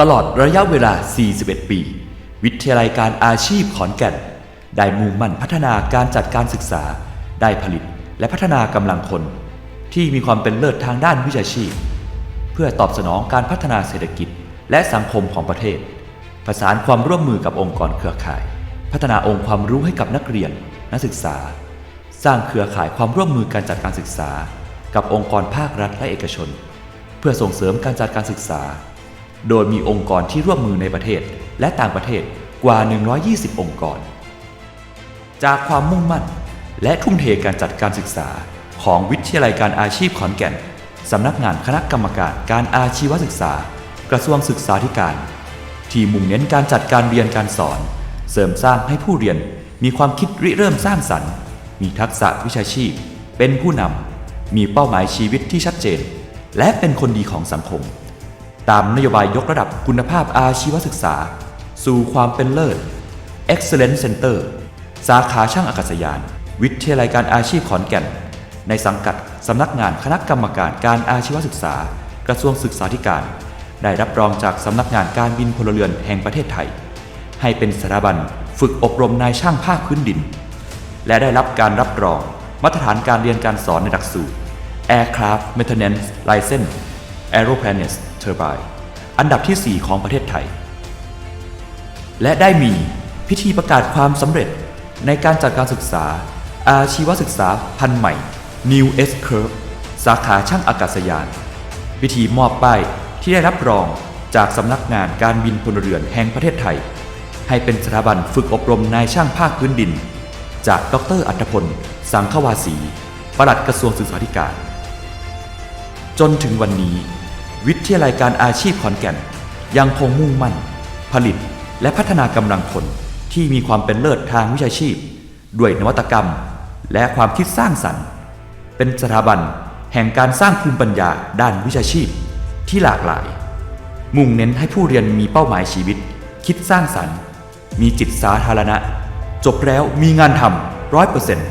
ตลอดระยะเวลา 41 ปี วิทยาลัยการอาชีพขอนแก่น ได้มุ่งมั่นพัฒนาการจัดการศึกษา ได้ผลิตและพัฒนากำลังคน ที่มีความเป็นเลิศทางด้านวิชาชีพ เพื่อตอบสนองการพัฒนาเศรษฐกิจและสังคมของประเทศ ประสานความร่วมมือกับองค์กรเครือข่าย พัฒนาองค์ความรู้ให้กับนักเรียน นักศึกษา สร้างเครือข่ายความร่วมมือการจัดการศึกษา กับองค์กรภาครัฐและเอกชน เพื่อส่งเสริมการจัดการศึกษา โดยมีองค์กรที่ร่วมมือในประเทศและต่างประเทศกว่า 120 องค์กร จากความมุ่งมั่น และทุ่มเทการจัดการศึกษาของวิทยาลัยการอาชีพขอนแก่น สำนักงานคณะกรรมการการอาชีวศึกษา กระทรวงศึกษาธิการ ที่มุ่งเน้นการจัดการเรียนการสอน เสริมสร้างให้ผู้เรียนมีความคิดริเริ่มสร้างสรรค์ มีทักษะวิชาชีพ เป็นผู้นำมีเป้าหมายชีวิตที่ชัดเจน และเป็นคนดีของสังคม ตามนโยบายยกระดับคุณภาพอาชีวศึกษา สู่ความเป็นเลิศ Excellence Center สาขาช่างอากาศยาน วิทยาลัยการอาชีพขอนแก่น ในสังกัดสำนักงานคณะกรรมการการอาชีวศึกษา กระทรวงศึกษาธิการ ได้รับรองจากสำนักงานการบินพลเรือนแห่งประเทศไทย ให้เป็นสถาบันฝึกอบรมนายช่างภาคพื้นดิน และได้รับการรับรองมาตรฐานการเรียนการสอนในหลักสูตร Aircraft Maintenance License Aeroplanes Turbine อันดับที่ 4 ของประเทศไทย และได้มีพิธีประกาศความสำเร็จในการจัดการศึกษา อาชีวศึกษาพันใหม่ New S Curve สาขาช่างอากาศยาน พิธีมอบป้ายที่ได้รับรองจากสำนักงานการบินพลเรือนแห่งประเทศไทย ให้เป็นสถาบันฝึกอบรมนายช่างภาคพื้นดิน จากดรอัตพล สังควาสีปลัดกระทรวงศึกษาธิการ จนถึงวันนี้ วิทยาลัยการอาชีพขอนแก่น ยังคงมุ่งมั่น ผลิตและพัฒนากำลังคนที่มีความเป็นเลิศทางวิชาชีพ ด้วยนวัตกรรม และความคิดสร้างสรรค์ เป็นสถาบันแห่งการสร้างภูมิปัญญาด้านวิชาชีพที่หลากหลาย มุ่งเน้นให้ผู้เรียนมีเป้าหมายชีวิต คิดสร้างสรรค์ มีจิตสาธารณะ จบแล้วมีงานทำร้อยเปอร์เซ็นต์